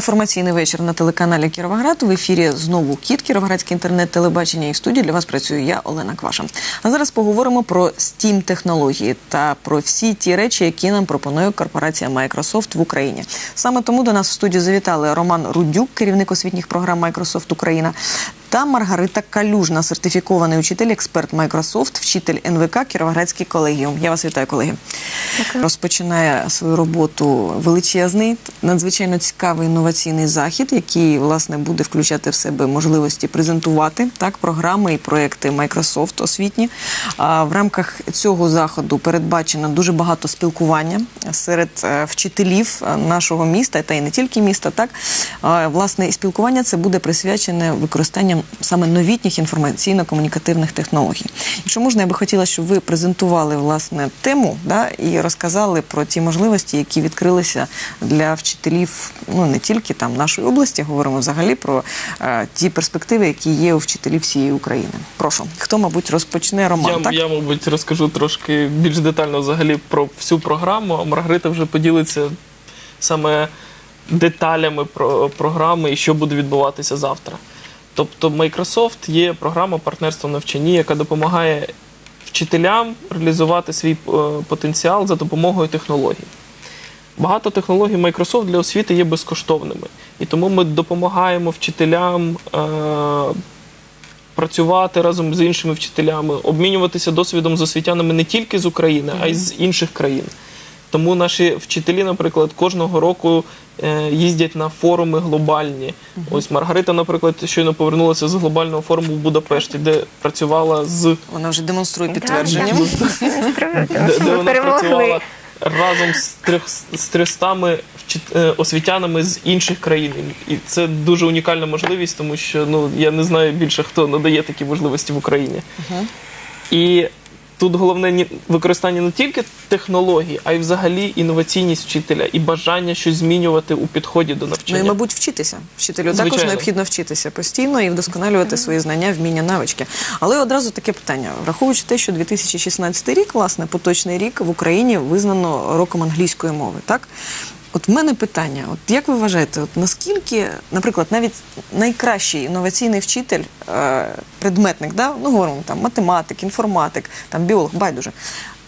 Інформаційний вечір на телеканалі Кіровоград. В ефірі знову кіт Кіровоградське інтернет-телебачення і в студії для вас працюю я, Олена Кваша. А зараз поговоримо про стім технології та про всі ті речі, які нам пропонує корпорація Microsoft в Україні. Саме тому до нас в студію завітали Роман Рудюк, керівник освітніх програм Microsoft Україна, та Маргарита Калюжна, сертифікований учитель, експерт Microsoft, вчитель НВК Кіровоградський колегіум. Я вас вітаю, колеги. Розпочинає свою роботу величезний, надзвичайно цікавий інноваційний захід, який власне буде включати в себе можливості презентувати так програми і проекти Microsoft освітні. А в рамках цього заходу передбачено дуже багато спілкування серед е, вчителів е, нашого міста та й не тільки міста. Так власне і спілкування це буде присвячене використанням саме новітніх інформаційно-комунікативних технологій. Якщо можна, я би хотіла, щоб ви презентували власне тему да, і розказали про ті можливості, які відкрилися для вчителів, ну не тільки там нашої області, говоримо взагалі про е, ті перспективи, які є у вчителів всієї України. Прошу, хто, мабуть, розпочне Роман? Я, так? я, мабуть, розкажу трошки більш детально взагалі про всю програму. а Маргарита вже поділиться саме деталями про програми і що буде відбуватися завтра. Тобто, Microsoft є програма партнерства в навчанні, яка допомагає вчителям реалізувати свій е, потенціал за допомогою технологій. Багато технологій Microsoft для освіти є безкоштовними, і тому ми допомагаємо вчителям е, працювати разом з іншими вчителями, обмінюватися досвідом з освітянами не тільки з України, а й з інших країн. Тому наші вчителі, наприклад, кожного року е, їздять на форуми глобальні. Ось Маргарита, наприклад, щойно повернулася з глобального форуму в Будапешті, де працювала з Вона вже демонструє підтвердження. де, де вона працювала разом з трьох з 300 е, освітянами з інших країн. І це дуже унікальна можливість, тому що ну я не знаю більше хто надає такі можливості в Україні. І тут головне використання не тільки технологій, а й взагалі інноваційність вчителя і бажання щось змінювати у підході до Ну навчання. і, мабуть, вчитися. Вчителю також необхідно вчитися постійно і вдосконалювати свої знання, вміння, навички. Але одразу таке питання, враховуючи те, що 2016 рік, власне, поточний рік в Україні визнано роком англійської мови, так? От в мене питання: от як ви вважаєте, от наскільки, наприклад, навіть найкращий інноваційний вчитель, е, предметник, да? ну говоримо там математик, інформатик, там біолог, байдуже,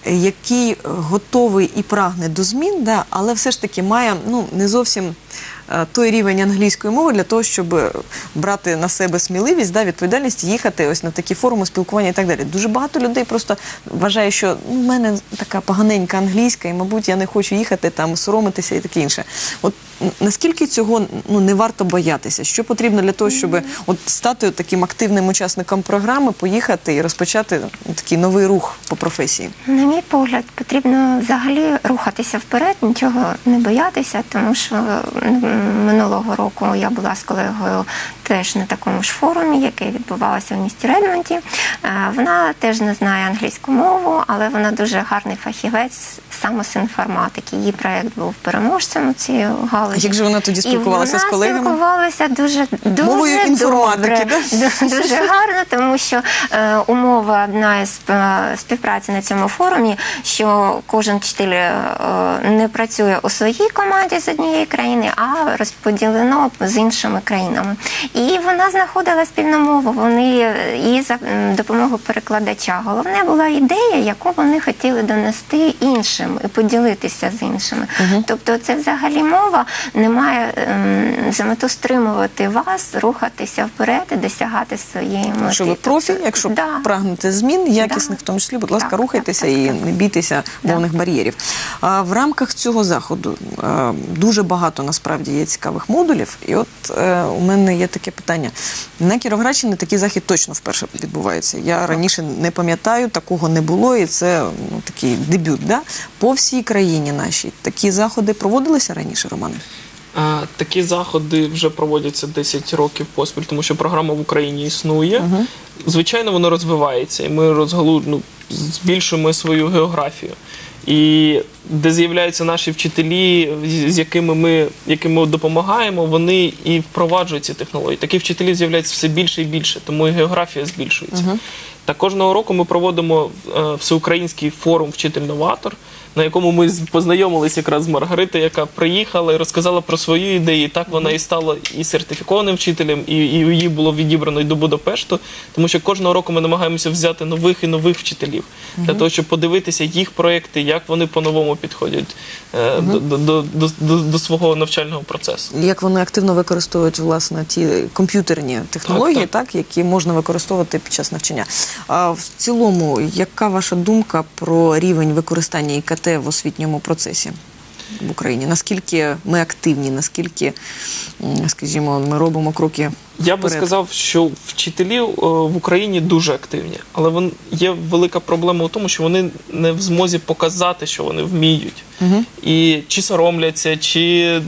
який готовий і прагне до змін, да, але все ж таки має ну не зовсім той рівень англійської мови для того, щоб е, брати на себе сміливість, да, відповідальність, їхати ось на такі форуми спілкування і так далі. Дуже багато людей просто вважає, що ну, в мене така поганенька англійська, і, мабуть, я не хочу їхати там, соромитися і таке інше. От наскільки цього ну, не варто боятися? Що потрібно для того, щоб от стати таким активним учасником програми, поїхати і розпочати такий новий рух по професії? На мій погляд, потрібно взагалі рухатися вперед, нічого не боятися, тому що минулого року я була з колегою теж на такому ж форумі, який відбувався в місті Редмонті. Е, Вона теж не знає англійську мову, але вона дуже гарний фахівець саме з інформатики. Її проєкт був переможцем у цій галузі. Як же вона тоді спілкувалася з вона спілкувалася дуже дуже Мовою інформатики, добре, да? Дуже гарно, тому що е, умова одна із е, співпраці на цьому форумі, що кожен вчитель е, не працює у своїй команді з однієї країни, а розподілено з іншими країнами. І вона знаходила спільну мову. Вони е, і за допомогою перекладача. Головне була ідея, яку вони хотіли донести іншим і поділитися з іншими. Тобто, це взагалі мова не має ем, за мету стримувати вас, рухатися вперед і досягати своєї мети. Якщо ви профі, Тобто, якщо да. прагнете змін, якісних в тому числі, будь ласка, Так, рухайтеся так, так, і так. не бійтеся Да. мовних бар'єрів. А в рамках цього заходу е, дуже багато насправді є цікавих модулів. І от е, у мене є таке питання. На Кіровоградщині такий захід точно вперше відбувається. Я раніше не пам'ятаю, такого не було, і це ну, такий дебют. Да? По всій країні нашій такі заходи проводилися раніше, Романе? Такі заходи вже проводяться 10 років поспіль, тому що програма в Україні існує. Звичайно, воно розвивається, і ми розгалу... ну, збільшуємо свою географію. І де з'являються наші вчителі, з- якими ми, яким ми допомагаємо, вони і впроваджують ці технології. Таких вчителів з'являється все більше і більше, тому і географія збільшується. Та кожного року ми проводимо е, всеукраїнський форум Вчитель-новатор, на якому ми познайомились якраз з Маргаритою, яка приїхала і розказала про свої ідеї. Так вона і стала і сертифікованим вчителем, і, і її було відібрано і до Будапешту, тому що кожного року ми намагаємося взяти нових і нових вчителів для того, щоб подивитися їх проекти, як вони по-новому підходять е, до, до, до, до, до, свого навчального процесу. Як вони активно використовують власне ті комп'ютерні технології, так, Так, які можна використовувати під час навчання. А в цілому, яка ваша думка про рівень використання ІКТ в освітньому процесі в Україні? Наскільки ми активні, наскільки, скажімо, ми робимо кроки? Я би сказав, що вчителі е, в Україні дуже активні, але вон, є велика проблема у тому, що вони не в змозі показати, що вони вміють. І чи соромляться, чи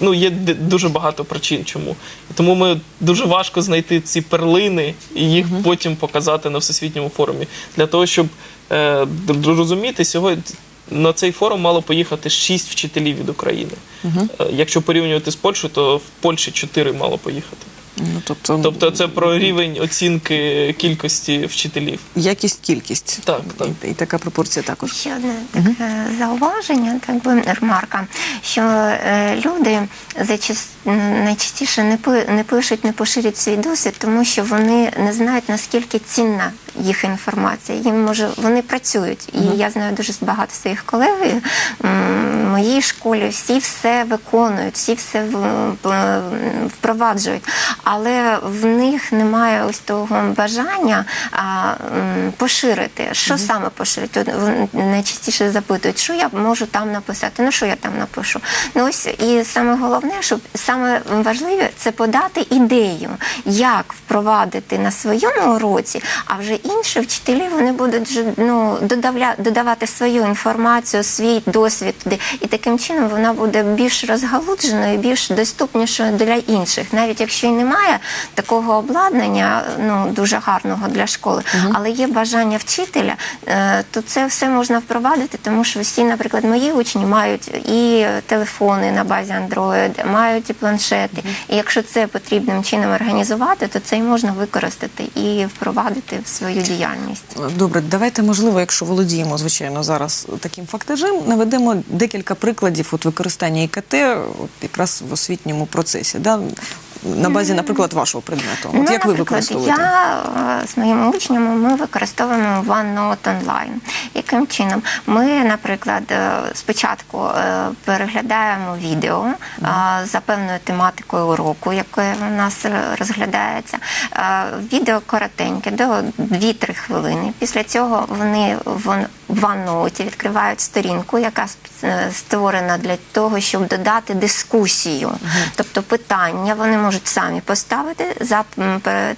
ну, є дуже багато причин, чому. І тому ми дуже важко знайти ці перлини і їх потім показати на всесвітньому форумі. Для того, щоб розуміти, сьогодні на цей форум мало поїхати шість вчителів від України. Угу. Якщо порівнювати з Польщею, то в Польщі чотири мало поїхати. Ну, тобто, Тобто це про рівень оцінки кількості вчителів. якість, кількість. Так, так. І, і така пропорція також. Ще одне таке зауваження, так би ремарка, що е, люди зачас- м, найчастіше не пи- не пишуть, не поширюють свій досвід, тому що вони не знають наскільки цінна їх інформація. Їм може вони працюють, і я знаю дуже багато своїх колег в моїй школі. Всі все виконують, всі все в- впроваджують, але в них немає ось того бажання а, м, поширити. Що саме поширити? От вони Найчастіше запитують, що я можу там написати. Ну що я там напишу? Ну ось і саме головне, щоб саме важливе це подати ідею, як впровадити на своєму уроці, а вже інші вчителі вони будуть вже, ну, додавля, додавати свою інформацію, свій досвід туди. І таким чином вона буде більш розгалудженою, більш доступнішою для інших, навіть якщо й немає такого обладнання, ну дуже гарного для школи, але є бажання вчителя, е, то це все можна впровадити, тому що всі, наприклад, мої учні мають і телефони на базі Android, мають і планшети. І якщо це потрібним чином організувати, то це і можна використати і впровадити в свою діяльність. Добре, давайте, можливо, якщо володіємо, звичайно, зараз таким фактажем, наведемо декілька прикладів от використання ІКТ от якраз в освітньому процесі. Да? На базі, наприклад, вашого предмету. От як ви Ну, використовуєте? Я е, з моїми учнями ми використовуємо OneNote онлайн. Яким чином? Ми, наприклад, е, спочатку е, переглядаємо відео за певною тематикою уроку, яке у нас розглядається. Відео коротеньке, до 2-3 хвилини. Після цього вони в в OneNote відкривають сторінку, яка створена для того, щоб додати дискусію. Тобто питання вони можуть самі поставити за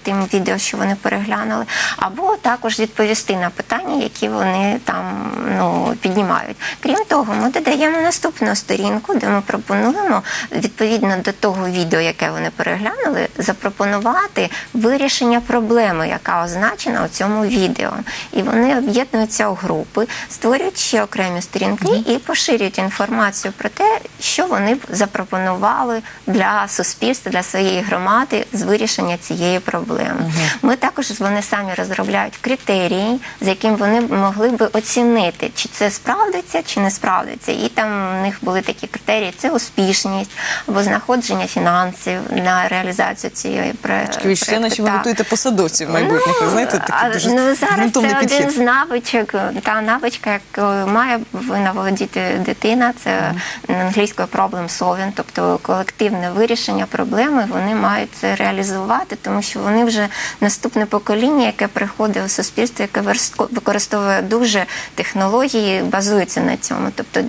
тим відео, що вони переглянули, або також відповісти на питання, які вони там ну, піднімають. Крім того, ми додаємо наступну сторінку, де ми пропонуємо відповідно до того відео, яке вони переглянули, запропонувати вирішення проблеми, яка означена у цьому відео. І вони об'єднуються у групи, створюють ще окремі сторінки і поширюють інформацію про те, що вони запропонували для суспільства, для своєї громади з вирішення цієї проблеми. Ми також вони самі розробляють критерії, з яким вони могли би оцінити, чи це справдиться, чи не справдиться. І там у них були такі критерії: це успішність або знаходження фінансів на реалізацію цієї Ви ще наче ви готуєте посадовців майбутніх, ви знаєте, а, такий дуже ну, зараз це підхід. один з навичок, та навичка, яку має повинна володіти дитина, це англійською problem solving, тобто колективне вирішення проблеми. Вони мають це реалізувати, тому що вони вже наступне покоління, яке приходить у суспільство, яке використовує дуже технології, базується на цьому. Тобто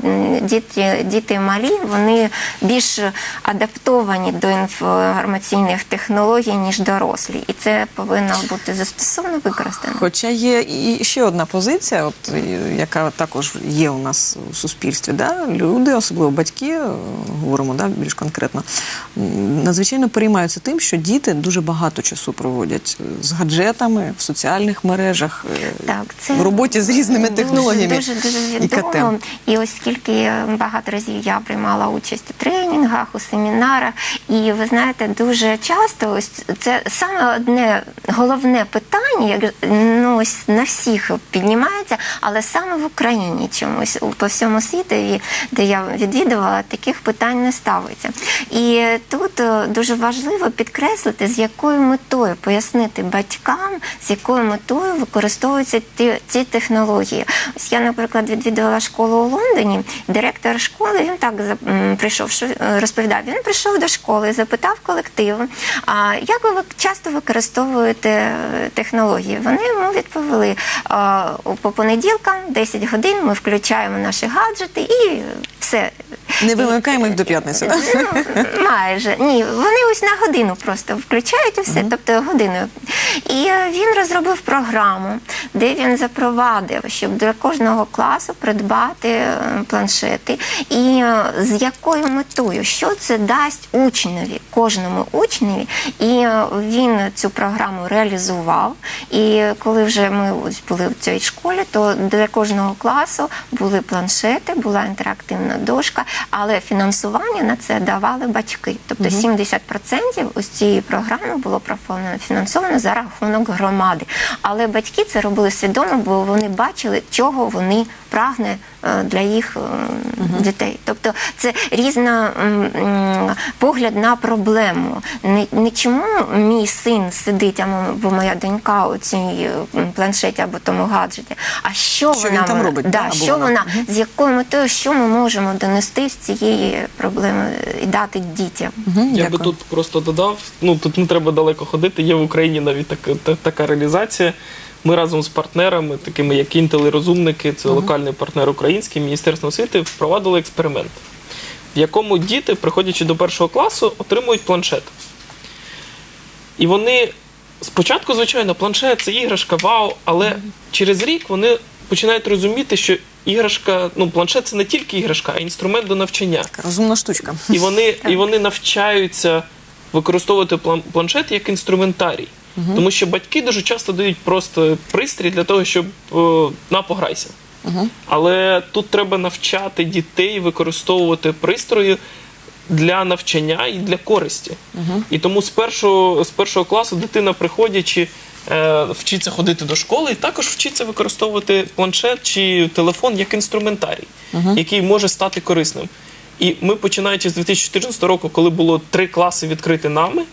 діти, діти малі, вони більш адаптовані до інформаційних технологій ніж дорослі, і це повинно бути застосовано використано. Хоча є і ще одна позиція, от, яка також є у нас у суспільстві. Да? Люди, особливо батьки, говоримо да, більш конкретно, надзвичайно переймаються тим, що діти дуже багато часу проводять е, з гаджетами в соціальних мережах, е, Так, це в роботі з різними дуже, технологіями. Дуже дуже відомо. відомо. І оскільки багато разів я приймала участь у тренінгах, у семінарах, і ви знаєте, дуже часто ось це саме одне головне питання, як ну ось на всіх піднімається, але саме в Україні чомусь по всьому світу, де я відвідувала, таких питань не ставиться. І тут е, дуже важливо підкреслити, з якою метою пояснити батькам, з якою метою використовуються ті, ці технології. Ось я, наприклад, відвідувала школу у Лондоні. Директор школи він так прийшов, що е, розповідав. Він прийшов до школи, запитав колектив, а як ви часто використовуєте е, технології? Вони йому відповіли по понеділкам, 10 годин ми включаємо наші гаджети і все. Не вимикаємо їх до п'ятниці. Ну, майже ні, вони ось на годину просто включають і все, тобто годиною. І е, він розробив програму, де він запровадив, щоб для кожного класу придбати е, планшети, і е, з якою метою, що це дасть учневі, кожному учневі. І він цю програму реалізував. І коли вже ми ось були в цій школі, то для кожного класу були планшети, була інтерактивна дошка, але фінансування на це давали батьки. Тобто 70% ось цієї програми було профінансовано- фінансовано за рахунок громади. Але батьки це робили свідомо, бо вони бачили, чого вони прагне е, для їх е, дітей. Тобто це різна погляд на проблему. Не, не чому мій син сидить або моя донька у цій е, планшеті або тому гаджеті, а що, Що вона там робить, да, да, або що вона. вона, з якою метою, що ми можемо донести з цієї проблеми і дати дітям. Я би тут просто додав, ну тут не треба далеко ходити. Є в Україні навіть така, та- така реалізація. Ми разом з партнерами, такими як Intel і розумники, це локальний партнер український, Міністерство освіти, впровадили експеримент, в якому діти, приходячи до першого класу, отримують планшет. І вони спочатку, звичайно, планшет це іграшка, вау, але через рік вони починають розуміти, що іграшка, ну, планшет це не тільки іграшка, а інструмент до навчання. Така Розумна штучка. І вони, і вони навчаються використовувати планшет як інструментарій. Тому що батьки дуже часто дають просто пристрій для того, щоб о, на пограйся. Але тут треба навчати дітей використовувати пристрої для навчання і для користі. І тому з першого, з першого класу дитина, приходячи, е, вчиться ходити до школи і також вчиться використовувати планшет чи телефон як інструментарій, який може стати корисним. І ми, починаючи з 2014 року, коли було три класи відкриті нами,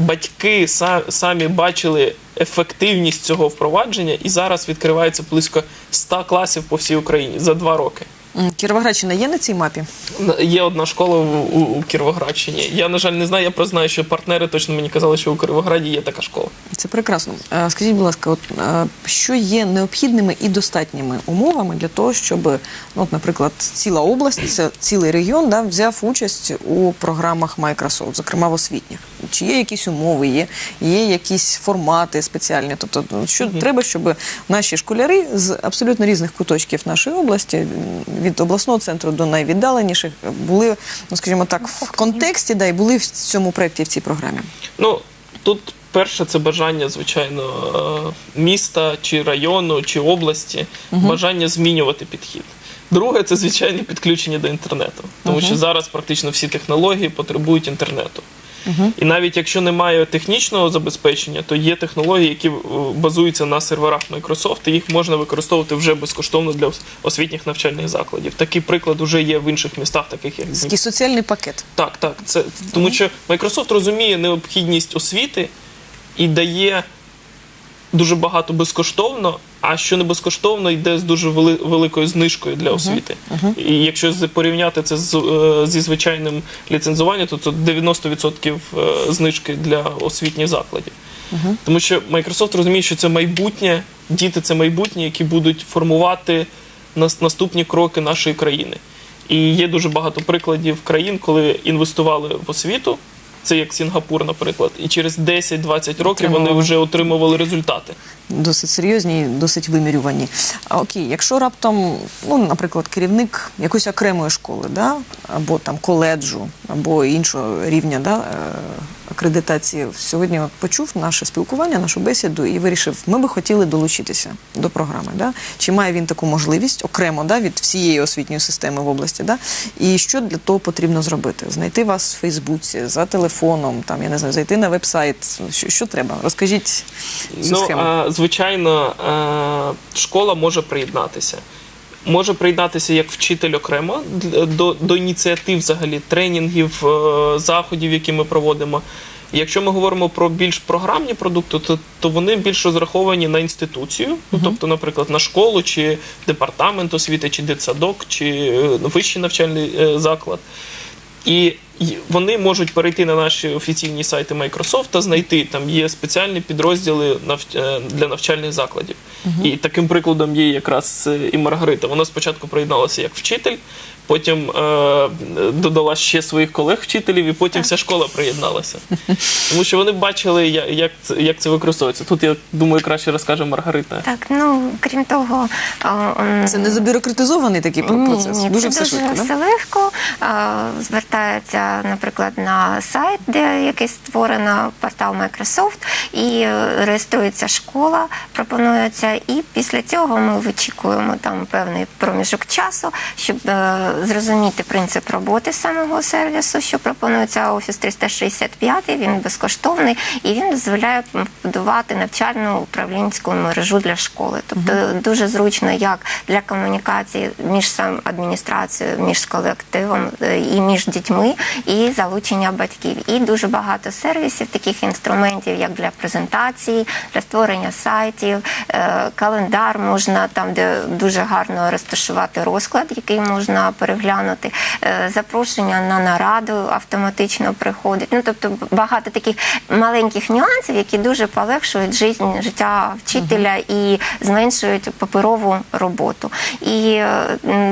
батьки самі бачили ефективність цього впровадження, і зараз відкривається близько 100 класів по всій Україні за два роки. Кіровоградщина є на цій мапі? Є одна школа у, у, у Кіровоградщині. Я, на жаль, не знаю, я просто знаю, що партнери точно мені казали, що у Кіровограді є така школа. Це прекрасно. Е, Скажіть, будь ласка, от е, що є необхідними і достатніми умовами для того, щоб, ну, от, наприклад, ціла область, це цілий регіон, да, взяв участь у програмах Microsoft, зокрема в освітніх? Чи є якісь умови, є, є якісь формати спеціальні? Тобто, ну, що треба, щоб наші школяри з абсолютно різних куточків нашої області, від обласного центру до найвіддаленіших, були, ну скажімо так, в контексті, да, і були в цьому проєкті, в цій програмі? Ну тут перше це бажання, звичайно, е, міста чи району чи області, бажання змінювати підхід. Друге, це звичайне підключення до інтернету, тому що зараз практично всі технології потребують інтернету. І навіть якщо немає технічного забезпечення, то є технології, які е, базуються на серверах Microsoft, і їх можна використовувати вже безкоштовно для освітніх навчальних закладів. Такий приклад вже є в інших містах, таких як Такий соціальний пакет. Так, так. Це тому, що Microsoft розуміє необхідність освіти і дає дуже багато безкоштовно, а що не безкоштовно, йде з дуже вели- великою знижкою для освіти. І якщо порівняти це з, е, зі звичайним ліцензуванням, то це 90% е, знижки для освітніх закладів. Тому що Microsoft розуміє, що це майбутнє, діти це майбутнє, які будуть формувати нас- наступні кроки нашої країни. І є дуже багато прикладів країн, коли інвестували в освіту. Це як Сінгапур, наприклад, і через 10-20 років вони вже отримували результати. Досить серйозні, досить вимірювані. А окей, якщо раптом, ну, наприклад, керівник якоїсь окремої школи, да, або там коледжу, або іншого рівня да, е, акредитації сьогодні от почув наше спілкування, нашу бесіду і вирішив, ми би хотіли долучитися до програми. Да? Чи має він таку можливість окремо да, від всієї освітньої системи в області? Да? І що для того потрібно зробити? Знайти вас в Фейсбуці, за телефоном, там, я не знаю, зайти на веб-сайт. Що, що треба? Розкажіть цю Ну, схему. а, звичайно, а, школа може приєднатися. Може приєднатися як вчитель окремо до, до ініціатив взагалі тренінгів, е, заходів, які ми проводимо. Якщо ми говоримо про більш програмні продукти, то, то вони більш розраховані на інституцію, ну, тобто, наприклад, на школу, чи департамент освіти, чи дитсадок, чи е, вищий навчальний е, заклад. І вони можуть перейти на наші офіційні сайти Microsoft та знайти там є спеціальні підрозділи нав- е, для навчальних закладів. І таким прикладом є якраз е, і Маргарита. Вона спочатку приєдналася як вчитель, потім е, додала ще своїх колег вчителів, і потім вся школа приєдналася. Тому що вони бачили, як це, як це використовується. Тут я думаю, краще розкаже Маргарита. Так, ну крім того, а, Це не забюрократизований такий про- процес. Ні, ні, дуже це все дуже швидко. все Да? легко. А, Звертається, наприклад, на сайт, де який створено портал Microsoft, і е, реєструється школа, пропонується, і після цього ми вичікуємо там певний проміжок часу, щоб е, зрозуміти принцип роботи самого сервісу, що пропонується Office 365, він безкоштовний і він дозволяє будувати навчальну управлінську мережу для школи. Тобто дуже зручно як для комунікації між сам адміністрацією, між колективом е, і між дітьми, і залучення батьків. І дуже багато сервісів, таких інструментів, як для презентації, для створення сайтів, е, календар можна там, де дуже гарно розташувати розклад, який можна переглянути. Е, Запрошення на нараду автоматично приходить. Ну тобто багато таких маленьких нюансів, які дуже полегшують життя, життя вчителя і зменшують паперову роботу. І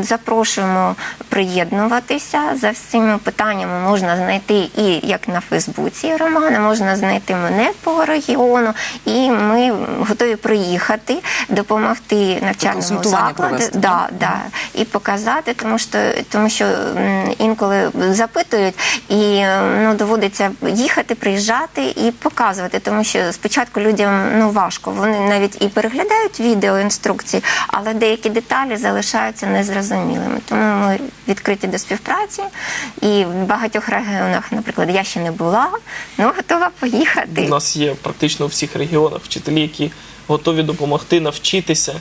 запрошуємо приєднуватися за всіми питаннями. Можна знайти і як на Фейсбуці Романа, можна знайти мене по регіону, і ми готові приїхати, допомогти навчальному закладу. провести, Да, да, і показати, тому що тому що інколи запитують, і ну доводиться їхати, приїжджати і показувати, тому що спочатку людям ну важко. Вони навіть і переглядають відео інструкції, але деякі деталі залишаються незрозумілими. Тому ми відкриті до співпраці, і в багатьох регіонах, наприклад, я ще не була, ну готова поїхати. У нас є практично у всіх регіонах вчителі, які готові допомогти навчитися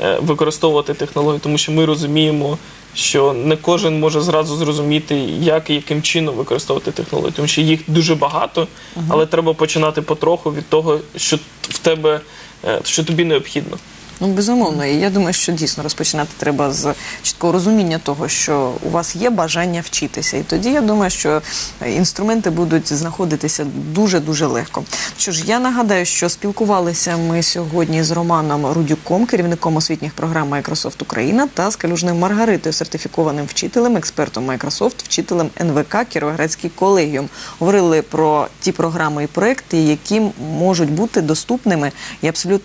е, використовувати технології, тому що ми розуміємо, що не кожен може зразу зрозуміти, як і яким чином використовувати технології, тому що їх дуже багато, але треба починати потроху від того, що в тебе е, що тобі необхідно. Ну, безумовно, і я думаю, що дійсно розпочинати треба з чіткого розуміння того, що у вас є бажання вчитися. І тоді я думаю, що інструменти будуть знаходитися дуже-дуже легко. Що ж, я нагадаю, що спілкувалися ми сьогодні з Романом Рудюком, керівником освітніх програм Microsoft Україна, та з Калюжною Маргаритою, сертифікованим вчителем, експертом Microsoft, вчителем НВК Кіровоградський колегіум. Говорили про ті програми і проекти, які можуть бути доступними і абсолютно